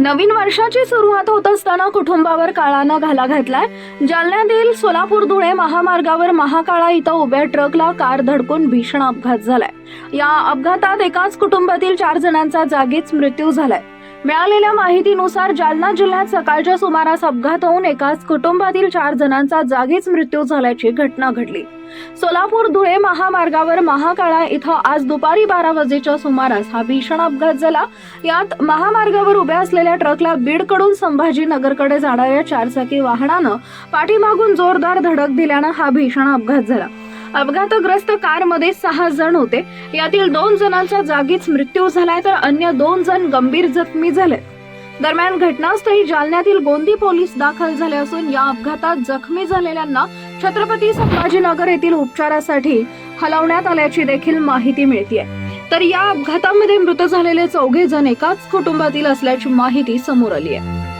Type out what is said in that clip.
नवीन वर्षाची सुरुवात होत असताना कुटुंबावर काळानं घाला घातलाय. जालन्यातील सोलापूर धुळे महामार्गावर महाकाळा इथं उभ्या ट्रकला कार धडकून भीषण अपघात झालाय. या अपघातात एकाच कुटुंबातील चार जणांचा जागीच मृत्यू झालाय. मिळालेल्या माहितीनुसार जालना जिल्ह्यात सकाळच्या सुमारास अपघात होऊन एकाच कुटुंबातील चार जणांचा जागीच मृत्यू झाल्याची घटना घडली. सोलापूर धुळे महामार्गावर महाकाळा इथं आज दुपारी बारा वाजेच्या सुमारास हा भीषण अपघात झाला. यात महामार्गावर उभ्या असलेल्या ट्रकला बीडकडून संभाजीनगरकडे जाणाऱ्या चारचाकी वाहनानं पाठीमागून जोरदार धडक दिल्यानं हा भीषण अपघात झाला. अपघातग्रस्त कारमध्ये सहा जण होते. यातील दोन जणांचा जागीच मृत्यू झालाय तर अन्य दोन जण गंभीर जखमी झाले दरम्यान घटनास्थळी जालन्यातील गोंदी पोलीस दाखल झाले असून या अपघातात जखमी झालेल्यांना छत्रपती संभाजीनगर येथील उपचारासाठी हलवण्यात आल्याची देखील माहिती मिळते तर या अपघातामध्ये मृत झालेले चौघे जण एकाच कुटुंबातील असल्याची माहिती समोर आली आहे